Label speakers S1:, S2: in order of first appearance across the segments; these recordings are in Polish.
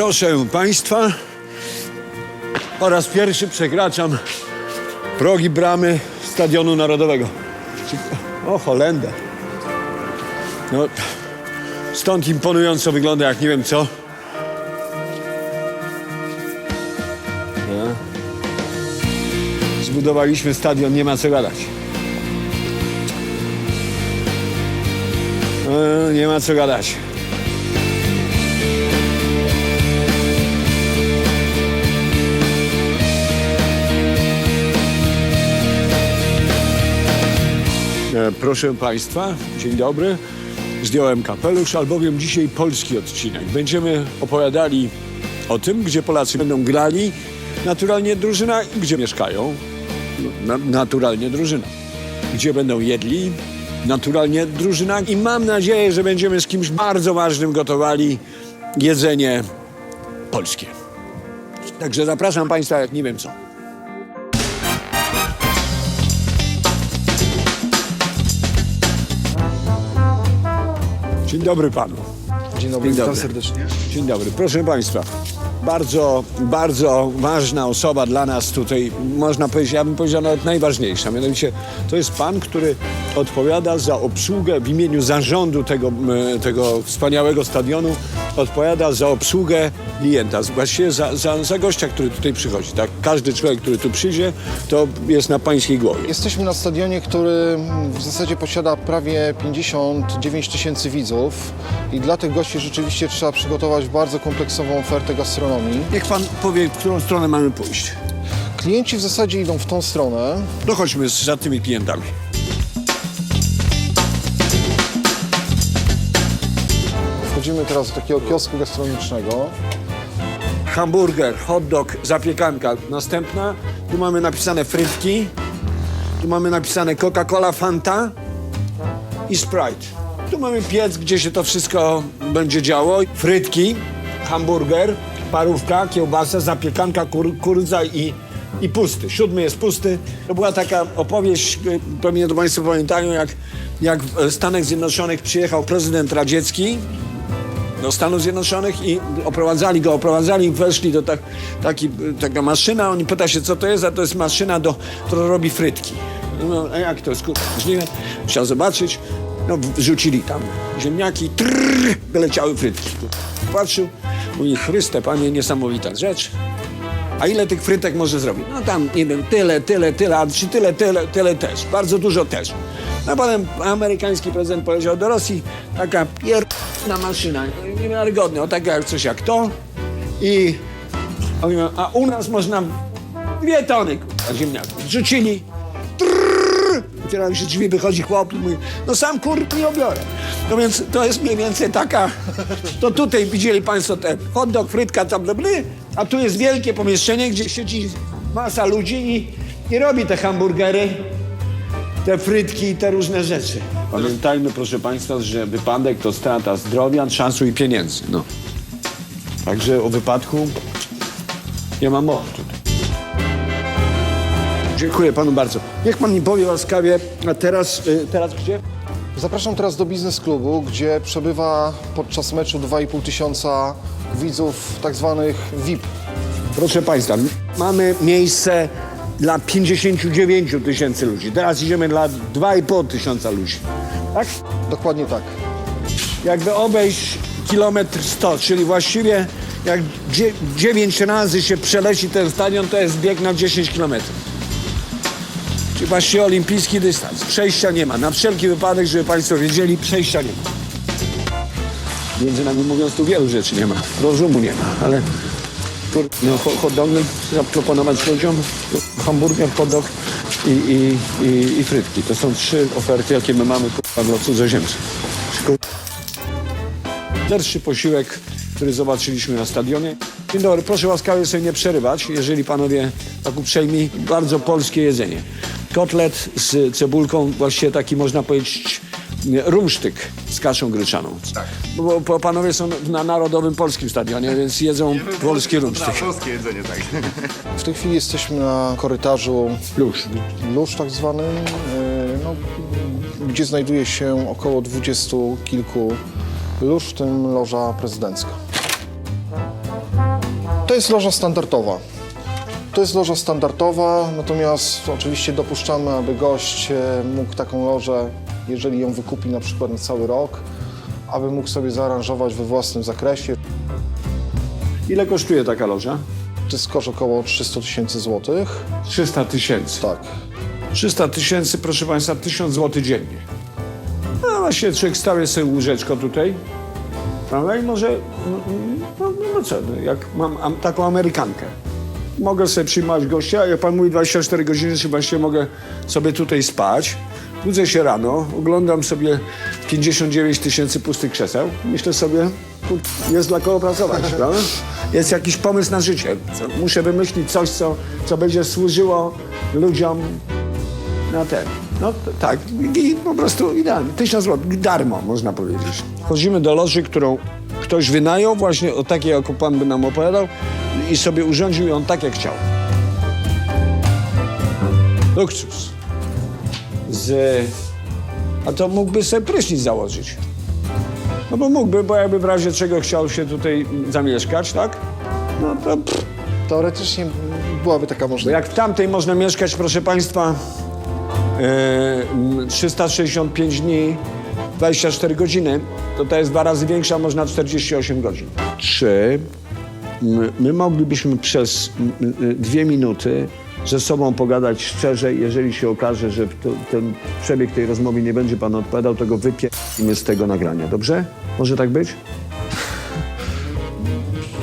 S1: Proszę Państwa, po raz pierwszy przekraczam progi bramy Stadionu Narodowego. O, Holenda. No, stąd imponująco wygląda jak nie wiem co. Zbudowaliśmy stadion, nie ma co gadać. E, nie ma co gadać. Proszę Państwa, dzień dobry. Zdjąłem kapelusz, albowiem dzisiaj polski odcinek. Będziemy opowiadali o tym, gdzie Polacy będą grali, naturalnie drużyna gdzie mieszkają. Na, naturalnie drużyna. Gdzie będą jedli, naturalnie drużyna. I mam nadzieję, że będziemy z kimś bardzo ważnym gotowali jedzenie polskie. Także zapraszam Państwa jak nie wiem co. Dzień dobry Panu.
S2: Dzień dobry,
S1: Dzień
S2: witam
S1: dobry.
S2: serdecznie.
S1: Dzień dobry. Proszę Państwa, bardzo, bardzo ważna osoba dla nas tutaj, można powiedzieć, ja bym powiedział nawet najważniejsza. Mianowicie to jest Pan, który odpowiada za obsługę w imieniu zarządu tego, m, tego wspaniałego stadionu, odpowiada za obsługę klienta, właściwie za, za, za gościa, który tutaj przychodzi. Tak? Każdy człowiek, który tu przyjdzie, to jest na Pańskiej głowie.
S2: Jesteśmy na stadionie, który w zasadzie posiada prawie 59 tysięcy widzów i dla tych gości rzeczywiście trzeba przygotować bardzo kompleksową ofertę gastronomii.
S1: Niech Pan powie, w którą stronę mamy pójść.
S2: Klienci w zasadzie idą w tą stronę.
S1: No chodźmy z- za tymi klientami.
S2: Wchodzimy teraz do takiego kiosku gastronomicznego.
S1: hamburger, hot dog, zapiekanka. Następna, tu mamy napisane frytki, tu mamy napisane Coca-Cola, Fanta i Sprite. Tu mamy piec, gdzie się to wszystko będzie działo. Frytki, hamburger, parówka, kiełbasa, zapiekanka, kur, i, i pusty. Siódmy jest pusty. To była taka opowieść, y, pewnie to Państwo pamiętają, jak, jak w Stanach Zjednoczonych przyjechał prezydent radziecki do Stanów Zjednoczonych i oprowadzali go, oprowadzali, weszli do tak, taki, taka maszyna, oni pyta się, co to jest, a to jest maszyna, do, która robi frytki. No, a jak to jest, możliwe? Chciał zobaczyć, no wrzucili tam ziemniaki, trrr, wyleciały frytki. Patrzył, mówi, Chryste, panie, niesamowita rzecz. A ile tych frytek może zrobić? No tam, nie wiem, tyle, tyle, tyle, a czy tyle, tyle, tyle też. Bardzo dużo też. No potem amerykański prezydent poleciał do Rosji, taka pierdolna maszyna, niewiarygodna, o taka jak coś jak to. I oni a u nas można dwie tony ziemniaków. Rzucili, otwierają się drzwi, wychodzi chłop i mówi, no sam kurwa nie obiorę. No więc to jest mniej więcej taka, to tutaj widzieli państwo ten hot dog, frytka, tam dobry, a tu jest wielkie pomieszczenie, gdzie siedzi masa ludzi i, i robi te hamburgery, te frytki i te różne rzeczy. Pamiętajmy, proszę państwa, że wypadek to strata zdrowia, czasu i pieniędzy. No. Także o wypadku nie ma mowy tutaj. Dziękuję panu bardzo. Niech pan mi powie łaskawie, a teraz, y, teraz gdzie?
S2: Zapraszam teraz do biznes klubu, gdzie przebywa podczas meczu 2,5 tysiąca widzów tak zwanych VIP.
S1: Proszę państwa, mamy miejsce dla 59 tysięcy ludzi. Teraz idziemy dla 2,5 tysiąca ludzi. Tak?
S2: Dokładnie tak.
S1: Jakby obejść kilometr 100, czyli właściwie jak 9 razy się przeleci ten stadion, to jest bieg na 10 kilometrów. Czyli właściwie olimpijski dystans. Przejścia nie ma. Na wszelki wypadek, żeby państwo wiedzieli, przejścia nie ma. Między nami mówiąc, tu wielu rzeczy nie ma. Rozumu nie ma, ale no, ho- hot zaproponować ludziom, hamburger, hot i, i, i, i frytki. To są trzy oferty, jakie my mamy kurwa, dla cudzoziemców. Pierwszy posiłek, który zobaczyliśmy na stadionie. Dzień dobry, proszę łaskawie sobie nie przerywać, jeżeli panowie tak uprzejmi. Bardzo polskie jedzenie. Kotlet z cebulką, właściwie taki można powiedzieć rumsztyk z kaszą gryczaną. Tak. Bo, bo panowie są na Narodowym Polskim Stadionie, więc jedzą polski rumsztyk.
S3: Polskie jedzenie, tak.
S2: W tej chwili jesteśmy na korytarzu
S1: Plusz.
S2: Lusz tak zwanym, e, no, gdzie znajduje się około dwudziestu kilku lóż, w tym loża prezydencka. To jest loża standardowa. To jest loża standardowa, natomiast oczywiście dopuszczamy, aby gość e, mógł taką lożę, jeżeli ją wykupi na przykład na cały rok, aby mógł sobie zaaranżować we własnym zakresie.
S1: Ile kosztuje taka loża?
S2: To jest koszt około 300 tysięcy złotych.
S1: 300 tysięcy.
S2: Tak.
S1: 300 tysięcy, proszę Państwa, 1000 zł dziennie. No właśnie, człowiek stawia sobie łóżeczko tutaj, prawda? I może, no, no, no co, no, jak mam am, taką Amerykankę. Mogę sobie przyjmować gościa, jak Pan mówi 24 godziny, czy właściwie mogę sobie tutaj spać. Budzę się rano, oglądam sobie 59 tysięcy pustych krzeseł. Myślę sobie, jest dla kogo pracować, prawda? Jest jakiś pomysł na życie. Muszę wymyślić coś, co, co będzie służyło ludziom na ten. No tak, i po prostu idealnie. Tysiąc złotych, darmo można powiedzieć. Wchodzimy do loży, którą ktoś wynajął, właśnie o takiej, jak pan by nam opowiadał i sobie urządził ją tak, jak chciał. Luksus. Z... A to mógłby sobie prysznic założyć. No bo mógłby, bo jakby w razie czego chciał się tutaj zamieszkać, tak? No to pff,
S2: Teoretycznie byłaby taka
S1: bo
S2: możliwość.
S1: jak w tamtej można mieszkać, proszę Państwa, e, 365 dni, 24 godziny, to ta jest dwa razy większa, można 48 godzin. Czy my, my moglibyśmy przez dwie minuty ze sobą pogadać szczerze, jeżeli się okaże, że to, ten przebieg tej rozmowy nie będzie Pan odpowiadał, to go wypieramy z tego nagrania, dobrze? Może tak być?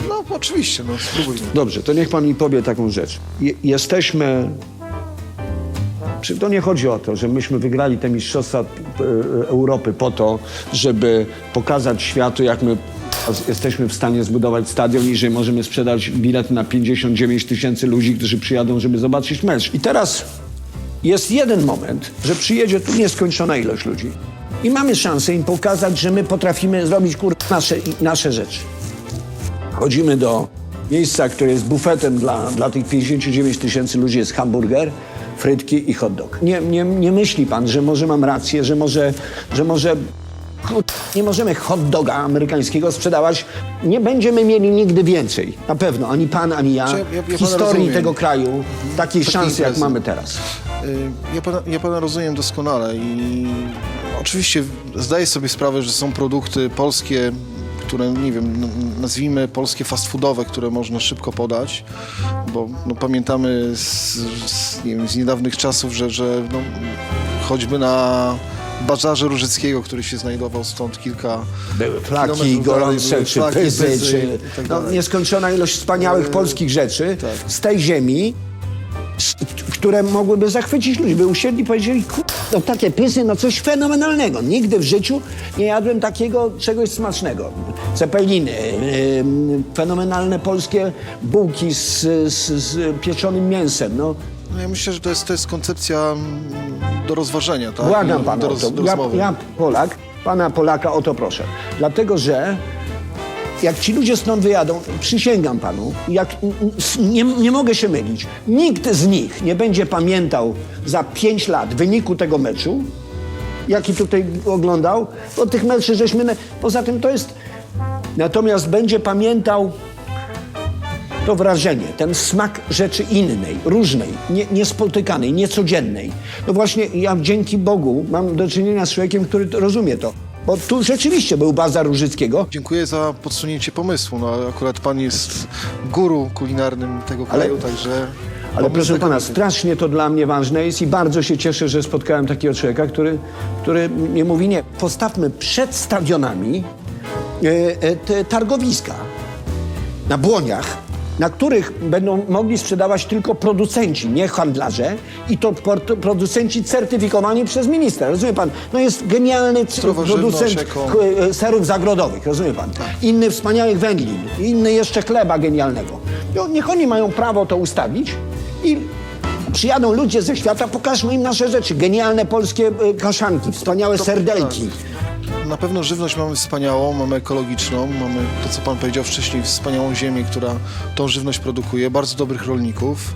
S2: No oczywiście, no spróbujmy.
S1: Dobrze, to niech pan mi powie taką rzecz. Je, jesteśmy. Czy to nie chodzi o to, że myśmy wygrali te Mistrzostwa e, Europy po to, żeby pokazać światu, jak my jesteśmy w stanie zbudować stadion i że możemy sprzedać bilet na 59 tysięcy ludzi, którzy przyjadą, żeby zobaczyć mecz. I teraz jest jeden moment, że przyjedzie tu nieskończona ilość ludzi. I mamy szansę im pokazać, że my potrafimy zrobić kur... nasze, nasze rzeczy. Chodzimy do miejsca, które jest bufetem dla, dla tych 59 tysięcy ludzi, jest hamburger, frytki i hot dog. Nie, nie, nie myśli pan, że może mam rację, że może, że może nie możemy hot doga amerykańskiego sprzedawać. Nie będziemy mieli nigdy więcej. Na pewno. Ani pan, ani ja.
S2: Znaczy, ja- ja pana
S1: historii
S2: rozumiem.
S1: tego kraju takiej szansy, jak
S2: imprezy.
S1: mamy teraz.
S2: Y, Ja pana, ja pana rozumiem doskonale i oczywiście zdaję sobie sprawę, że są produkty polskie, które, nie wiem, n- nazwijmy polskie fast foodowe, które można szybko podać, bo no, pamiętamy z, z, nie wiem, z niedawnych czasów, że, że no, choćby na Bazarze Różyckiego, który się znajdował stąd kilka
S1: Były
S2: kilometrów
S1: gorące, czy pyzy, czy
S2: tak
S1: no, nieskończona ilość wspaniałych polskich rzeczy
S2: tak.
S1: z tej ziemi, s- które mogłyby zachwycić ludzi. By usiedli i powiedzieli, "Ku- no takie pyzy, no coś fenomenalnego. Nigdy w życiu nie jadłem takiego czegoś smacznego. Cepeliny, ym, fenomenalne polskie bułki z, z, z pieczonym mięsem. No,
S2: No ja myślę, że to jest, to jest koncepcja mm, do rozważenia, tak?
S1: Błagam pana
S2: do,
S1: o
S2: roz,
S1: to.
S2: do
S1: Ja,
S2: rozmowy.
S1: ja, Polak, pana Polaka o to proszę. Dlatego, że jak ci ludzie stąd wyjadą, przysięgam panu, jak, nie, nie mogę się mylić, nikt z nich nie będzie pamiętał za pięć lat wyniku tego meczu, jaki tutaj oglądał, bo tych meczów żeśmy... Poza tym to jest... Natomiast będzie pamiętał to wrażenie, ten smak rzeczy innej, różnej, nie, niespotykanej, niecodziennej. No właśnie ja dzięki Bogu mam do czynienia z człowiekiem, który rozumie to. Bo tu rzeczywiście był bazar Różyckiego,
S2: Dziękuję za podsunięcie pomysłu. No, akurat pan jest guru kulinarnym tego kraju, także...
S1: ale proszę pana,
S2: znakomity.
S1: strasznie to dla mnie ważne jest i bardzo się cieszę, że spotkałem takiego człowieka, który, który nie mówi nie. Postawmy przed stadionami e, e, te targowiska na błoniach, na których będą mogli sprzedawać tylko producenci, nie handlarze i to producenci certyfikowani przez ministra. Rozumie pan? No jest genialny producent e, serów zagrodowych, rozumie pan? Inny wspaniałych węglin, inny jeszcze chleba genialnego. No, niech oni mają prawo to ustawić i przyjadą ludzie ze świata, pokażmy im nasze rzeczy. Genialne polskie e, kaszanki, wspaniałe serdelki.
S2: Na pewno żywność mamy wspaniałą, mamy ekologiczną, mamy to, co pan powiedział wcześniej, wspaniałą ziemię, która tą żywność produkuje, bardzo dobrych rolników.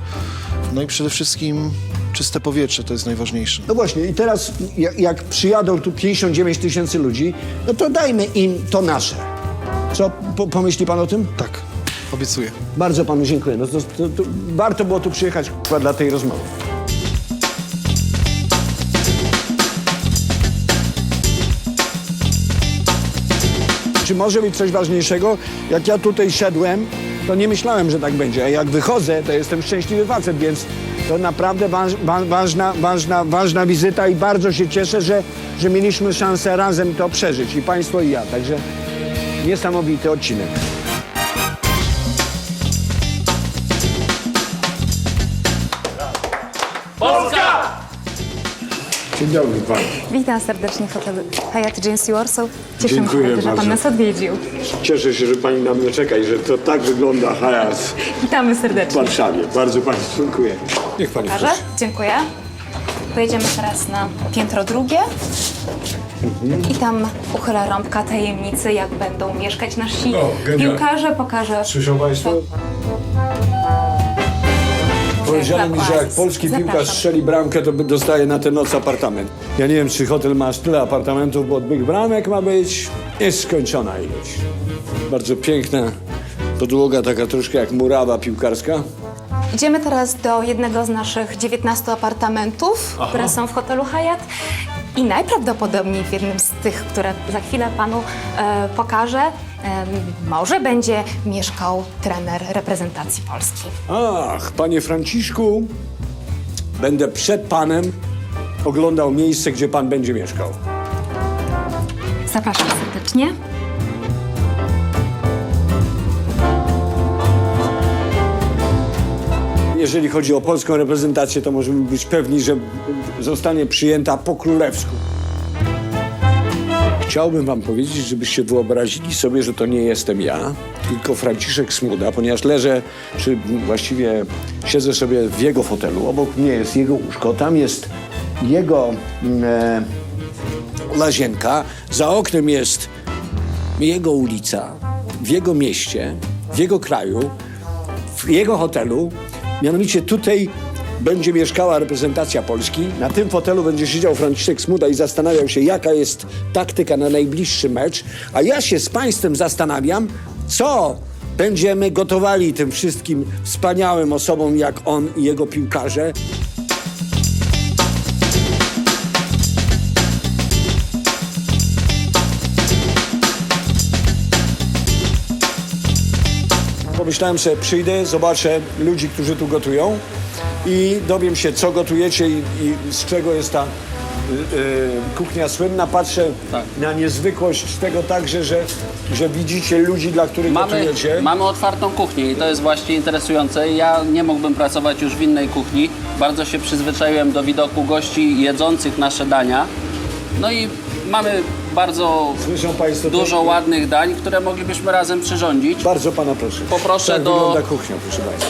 S2: No i przede wszystkim czyste powietrze, to jest najważniejsze.
S1: No właśnie, i teraz jak, jak przyjadą tu 59 tysięcy ludzi, no to dajmy im to nasze. Co po, pomyśli pan o tym?
S2: Tak. Obiecuję.
S1: Bardzo panu dziękuję. No to, to, to warto było tu przyjechać dla tej rozmowy. Czy może być coś ważniejszego? Jak ja tutaj szedłem, to nie myślałem, że tak będzie. A jak wychodzę, to jestem szczęśliwy facet, więc to naprawdę waż, wa, ważna, ważna, ważna wizyta i bardzo się cieszę, że, że mieliśmy szansę razem to przeżyć. I państwo, i ja. Także niesamowity odcinek. Dzień dobry panu.
S3: Witam serdecznie w hotelu Hyatt Regency Warsaw. Cieszę
S1: Dziękuję
S3: się, że
S1: bardzo.
S3: Pan nas odwiedził.
S1: Cieszę się, że pani na mnie czeka i że to tak wygląda Hyatt
S3: Witamy
S1: w
S3: serdecznie.
S1: Warszawie. Bardzo pani dziękuję. Niech pani
S3: Pokażę?
S1: proszę.
S3: Dziękuję. Pojedziemy teraz na piętro drugie. I tam uchylę rąbka tajemnicy, jak będą mieszkać nasi
S1: O, genialnie.
S3: piłkarze. Pokażę.
S1: Słyszą państwo? Powiedziano mi, że jak polski piłkarz strzeli bramkę, to dostaje na tę noc apartament. Ja nie wiem, czy hotel ma aż tyle apartamentów, bo od tych bramek ma być nieskończona ilość. Bardzo piękna podłoga, taka troszkę jak murawa piłkarska.
S3: Idziemy teraz do jednego z naszych 19 apartamentów, które są w hotelu Hyatt. I najprawdopodobniej w jednym z tych, które za chwilę panu e, pokażę, em, może będzie mieszkał trener reprezentacji Polski.
S1: Ach, panie Franciszku, będę przed panem oglądał miejsce, gdzie pan będzie mieszkał.
S3: Zapraszam serdecznie.
S1: Jeżeli chodzi o polską reprezentację, to możemy być pewni, że zostanie przyjęta po królewsku. Chciałbym wam powiedzieć, żebyście wyobrazili sobie, że to nie jestem ja, tylko Franciszek Smuda, ponieważ leżę, czy właściwie siedzę sobie w jego fotelu. Obok mnie jest jego łóżko, tam jest jego mm, e, łazienka, za oknem jest jego ulica, w jego mieście, w jego kraju, w jego hotelu. Mianowicie tutaj będzie mieszkała reprezentacja Polski. Na tym fotelu będzie siedział Franciszek Smuda i zastanawiał się, jaka jest taktyka na najbliższy mecz. A ja się z Państwem zastanawiam, co będziemy gotowali tym wszystkim wspaniałym osobom jak on i jego piłkarze. Pomyślałem sobie, przyjdę, zobaczę ludzi, którzy tu gotują i dowiem się, co gotujecie i, i z czego jest ta y, y, kuchnia słynna. Patrzę
S4: Tak.
S1: na niezwykłość tego także, że, że widzicie ludzi, dla których
S4: Mamy,
S1: gotujecie.
S4: mamy otwartą kuchnię i to jest właśnie interesujące. Ja nie mógłbym pracować już w innej kuchni. Bardzo się przyzwyczaiłem do widoku gości jedzących nasze dania. No i mamy bardzo
S1: Słyszą Państwo
S4: dużo ładnych dań, które moglibyśmy razem przyrządzić.
S1: Bardzo pana proszę.
S4: Poproszę
S1: tak
S4: do-
S1: wygląda kuchnia, proszę Państwa.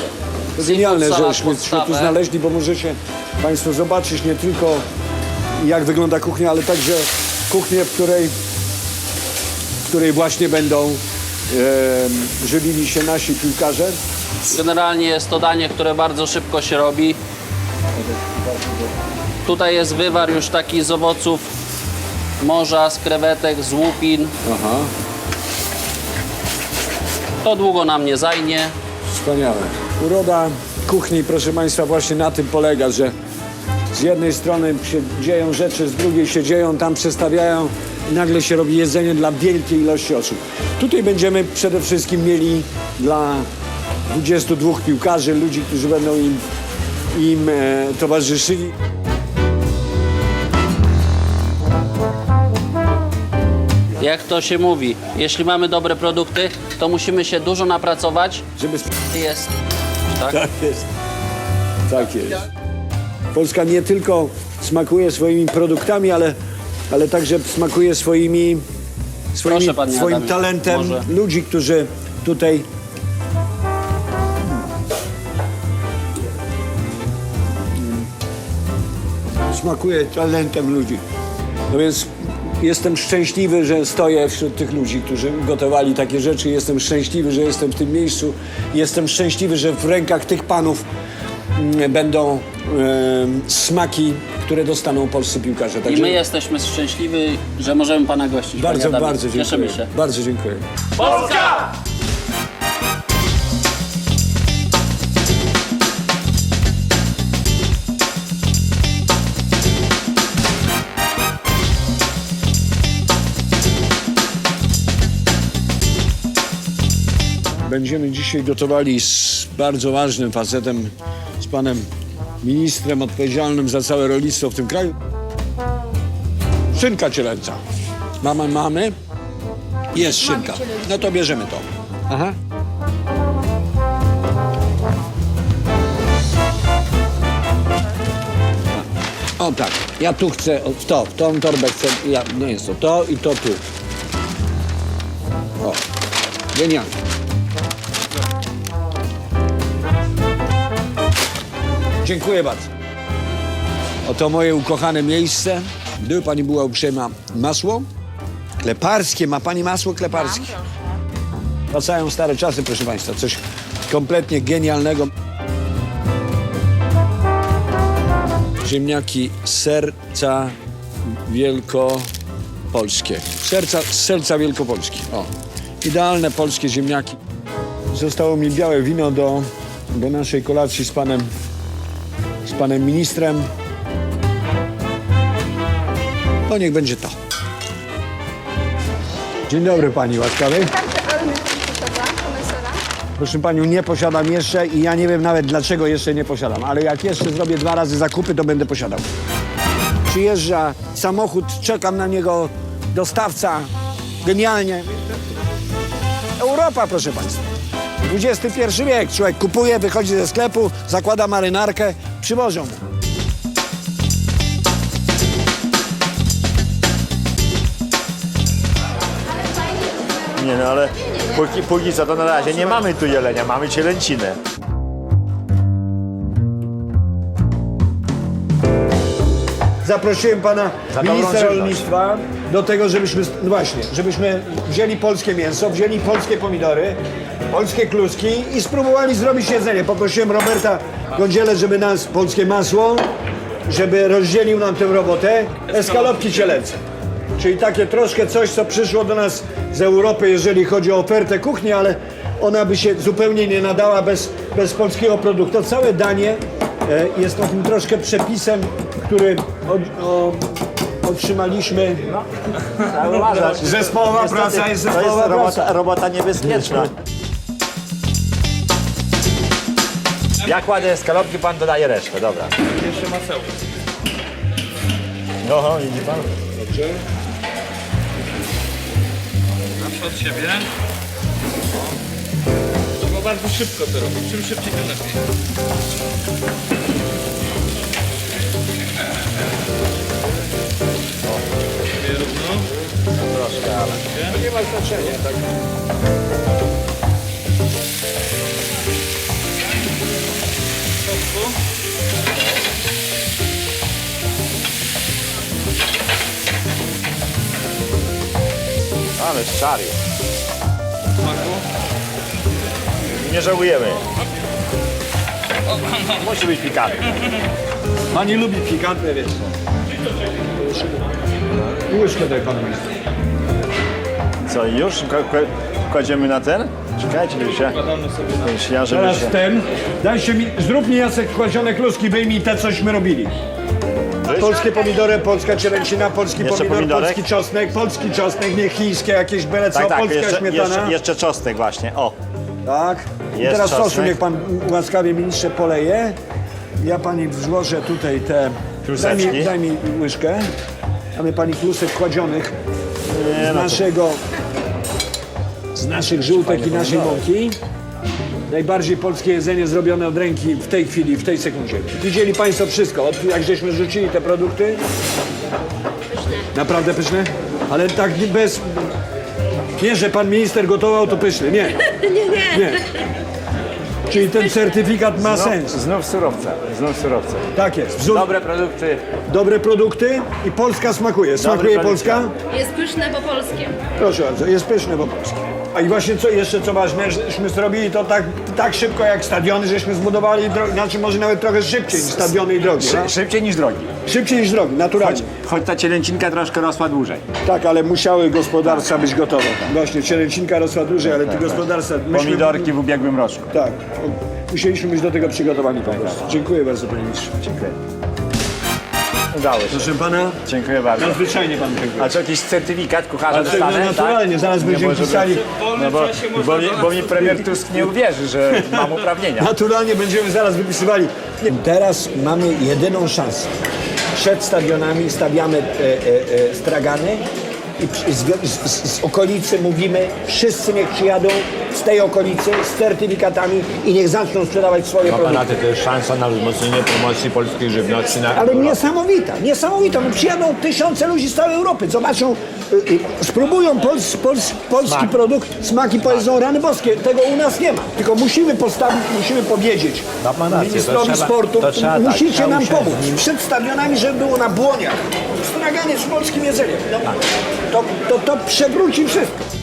S1: To genialne, żeśmy się tu znaleźli, bo możecie Państwo zobaczyć nie tylko jak wygląda kuchnia, ale także kuchnię, w której, w której właśnie będą e, żywili się nasi piłkarze.
S4: Generalnie jest to danie, które bardzo szybko się robi. Tutaj jest wywar już taki z owoców morza, z krewetek, z łupin.
S1: Aha,
S4: To długo nam nie zajmie.
S1: wspaniałe. Uroda kuchni, proszę Państwa, właśnie na tym polega, że z jednej strony się dzieją rzeczy, z drugiej się dzieją, tam przestawiają i nagle się robi jedzenie dla wielkiej ilości osób. Tutaj będziemy przede wszystkim mieli dla 22 piłkarzy, ludzi, którzy będą im, im e, towarzyszyli.
S4: Jak to się mówi, jeśli mamy dobre produkty, to musimy się dużo napracować.
S1: Żeby
S4: Jest. Tak?
S1: Tak jest. Tak jest. Polska nie tylko smakuje swoimi produktami, ale, ale także smakuje swoimi, swoimi
S4: Proszę, panie
S1: swoim
S4: Adamie,
S1: talentem
S4: może.
S1: ludzi, którzy tutaj smakuje talentem ludzi. No więc jestem szczęśliwy, że stoję wśród tych ludzi, którzy gotowali takie rzeczy. Jestem szczęśliwy, że jestem w tym miejscu. Jestem szczęśliwy, że w rękach tych panów mm, będą smaki, które dostaną polscy piłkarze.
S4: I
S1: Także
S4: my jesteśmy szczęśliwi, że możemy Pana gościć.
S1: bardzo, bardzo dziękuję.
S4: Cieszymy się.
S1: Bardzo dziękuję.
S4: Polska!
S1: Będziemy dzisiaj gotowali z bardzo ważnym facetem, z panem ministrem odpowiedzialnym za całe rolnictwo w tym kraju. Szynka cielęca. Mamy, mamy. Jest szynka. No to bierzemy to. Aha. O tak, ja tu chcę, w to, w tą torbę chcę, ja, no jest to, to i to tu. O, genialnie. Dziękuję bardzo. Oto moje ukochane miejsce. Gdyby pani była uprzejma, masło kleparskie. Ma pani masło kleparskie? Wracają stare czasy, proszę państwa. Coś kompletnie genialnego. Ziemniaki serca wielkopolskie. Serca, serca wielkopolski. O, idealne polskie ziemniaki. Zostało mi białe wino do, do naszej kolacji z panem, z panem ministrem. To niech będzie to. Dzień dobry pani łaskawy. Proszę panią, nie posiadam jeszcze i ja nie wiem nawet dlaczego jeszcze nie posiadam, ale jak jeszcze zrobię dwa razy zakupy, to będę posiadał. Przyjeżdża samochód, czekam na niego, dostawca, genialnie. Europa, proszę państwa. XXI wiek. Człowiek kupuje, wychodzi ze sklepu, zakłada marynarkę, przywożą mu.
S5: Nie no, ale póki, póki co to na razie nie mamy tu jelenia, mamy cielęcinę.
S1: Zaprosiłem pana
S5: Za dobrą
S1: ministra rolnictwa do tego, żebyśmy, no właśnie, żebyśmy wzięli polskie mięso, wzięli polskie pomidory, polskie kluski i spróbowali zrobić jedzenie. Poprosiłem Roberta Gondziele, żeby nas, polskie masło, żeby rozdzielił nam tę robotę, eskalopki cielęce. Czyli takie troszkę coś, co przyszło do nas z Europy, jeżeli chodzi o ofertę kuchni, ale ona by się zupełnie nie nadała bez, bez polskiego produktu. To całe danie e, jest takim troszkę przepisem, który o, o, otrzymaliśmy. Zespołowa praca jest
S5: To jest
S1: zespołowa praca.
S5: robota, robota niebezpieczna. Jak kładę skalopki, pan dodaje resztę, dobra.
S6: Jeszcze masełko.
S5: No, widzi pan?
S6: Zawsze od siebie. Trzeba bardzo szybko to robić. Czym szybciej, tym lepiej. Sobie równo.
S5: Troszkę, ale...
S1: Nie ma znaczenia. Tak.
S5: Ale szary. Nie żałujemy. Musi być pikantny.
S1: Pani lubi pikantne, wiesz. Łyżkę daj panu.
S5: Co, już Kła- kła- kładziemy na ten? Czekajcie, żeby się... Ja, żeby
S1: Teraz
S5: się...
S1: ten, dajcie mi, zrób mi Jacek kładzione kluski, wyjmij te, cośmy robili. Polskie pomidory, polska cielęcina, polski
S5: Jeszcze
S1: pomidor,
S5: pomidorek?
S1: polski czosnek, polski czosnek, nie chińskie, jakieś byle co,
S5: Tak, tak,
S1: polska
S5: jeszcze,
S1: śmietana.
S5: jeszcze, jeszcze czosnek właśnie, o.
S1: Tak. I
S5: Jest
S1: teraz sosu
S5: czosnek.
S1: niech pan łaskawie ministrze poleje. Ja pani włożę tutaj te... Daj
S5: Kluseczki.
S1: mi, daj mi łyżkę. Mamy pani klusek kładzionych z
S5: no
S1: naszego... Z naszych żółtek i naszej mąki. Najbardziej polskie jedzenie zrobione od ręki w tej chwili, w tej sekundzie. Widzieli Państwo wszystko, od, jak żeśmy rzucili te produkty. Naprawdę pyszne? Ale tak bez... Nie, że Pan Minister gotował, to pyszne. Nie. Nie, nie. nie. Czyli ten certyfikat ma sens.
S5: Znów, znów surowce, znów surowce.
S1: Tak jest. Wzór,
S5: Dobre produkty.
S1: dobre produkty i Polska smakuje. Smakuje
S5: produkty.
S1: Polska?
S7: Jest pyszne, bo polskie.
S1: Proszę bardzo, jest pyszne po polsku. A i właśnie co jeszcze co ważne, żeśmy zrobili to tak, tak szybko jak stadiony, żeśmy zbudowali, znaczy może nawet trochę szybciej niż stadiony i drogi. no?
S8: Szybciej niż drogi.
S1: Szybciej niż drogi, naturalnie.
S8: Choć, choć ta cielęcinka troszkę rosła dłużej.
S1: Tak, ale musiały gospodarstwa być gotowe. Właśnie, cielęcinka rosła dłużej, ale te gospodarstwa... myśmy-
S8: Pomidorki w ubiegłym roku.
S1: Tak, musieliśmy być do tego przygotowani po prostu. Dziękuję bardzo panie ministrze.
S8: Dziękuję.
S5: Udało się.
S1: Proszę pana,
S5: Dziękuję bardzo.
S1: zwyczajnie pan dziękuję.
S5: A czy jakiś certyfikat kucharza
S1: Ale
S5: dostanę?
S1: no naturalnie, zaraz będziemy pisali.
S5: No bo, bo, mi, bo mi premier Tusk nie uwierzy, że mam uprawnienia.
S1: Naturalnie będziemy zaraz wypisywali. Teraz mamy jedyną szansę. Przed stadionami stawiamy e, e, e, stragany i z, z, z okolicy mówimy, wszyscy niech przyjadą z tej okolicy z certyfikatami i niech zaczną sprzedawać swoje
S7: Ma
S1: produkty.
S7: To jest szansa na wzmocnienie promocji polskiej żywności na
S1: Ale niesamowita, niesamowita. No przyjadą tysiące ludzi z całej Europy, zobaczą, y, y, spróbują pols, pols, polski produkt, smaki powiedzą rany boskie. Tego u nas nie ma. Tylko musimy postawić, musimy powiedzieć
S7: Ma pan rację, to
S1: ministrowi
S7: trzeba-
S1: sportu,
S7: to trzeba tak,
S1: musicie
S7: trzeba
S1: nam
S7: usiąść
S1: pomóc.
S7: z nim.
S1: Przed stadionami, żeby było na błoniach. Straganie z polskim jedzeniem. No, to, to, to przewróci wszystko.